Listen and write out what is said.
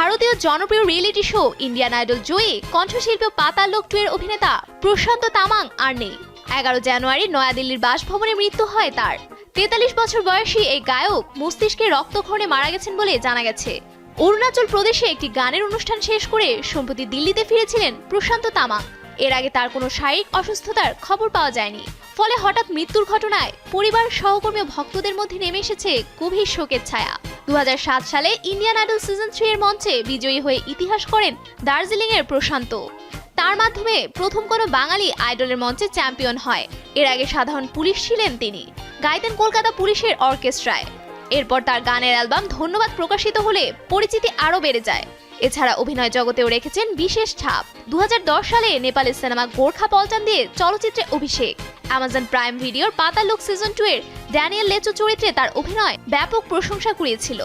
ভারতীয় জনপ্রিয় reality show Indian idol জয়ে, কণ্ঠশিল্পী পাতাল লোক টু এর অভিনেতা প্রশান্ত তামাং আর নেই। এগারো জানুয়ারি নয়াদিল্লির বাসভবনে মৃত্যু হয় তার। তেতাল্লিশ বছর বয়সী এই গায়ক মস্তিষ্কে রক্তক্ষরণে মারা গেছেন বলে জানা গেছে। অরুণাচল প্রদেশে একটি গানের অনুষ্ঠান শেষ করে সম্প্রতি দিল্লিতে ফিরেছিলেন প্রশান্ত তামাং। এর আগে তার কোনো শারীরিক অসুস্থতার খবর পাওয়া যায়নি। ফলে হঠাৎ মৃত্যুর ঘটনায় পরিবার সহকর্মী ভক্তদের মধ্যে নেমে এসেছে গভীর শোকের ছায়া। দু হাজার সাত সালে ইন্ডিয়ান আইডল সিজন থ্রি এর মঞ্চে বিজয়ী হয়ে ইতিহাস করেন দার্জিলিং এর প্রশান্ত। তার মাধ্যমে প্রথম কোনো বাঙালি আইডলের মঞ্চে চ্যাম্পিয়ন হয়। এর আগে সাধারণ পুলিশ ছিলেন তিনি। গাইতেন কলকাতা পুলিশের অর্কেস্ট্রায়। এরপর তার গানের অ্যালবাম ধন্যবাদ প্রকাশিত হলে পরিচিতি আরও বেড়ে যায়। এছাড়া অভিনয় জগতেও রেখেছেন বিশেষ ছাপ। দু হাজার দশ সালে নেপালের সিনেমা গোর্খা পল্টান দিয়ে চলচ্চিত্রে অভিষেক। অ্যামাজন প্রাইম ভিডিওর পাতা লুক সিজন টু এর ড্যানিয়েল লেচু চরিত্রে তার অভিনয় ব্যাপক প্রশংসা কুড়িয়েছিল।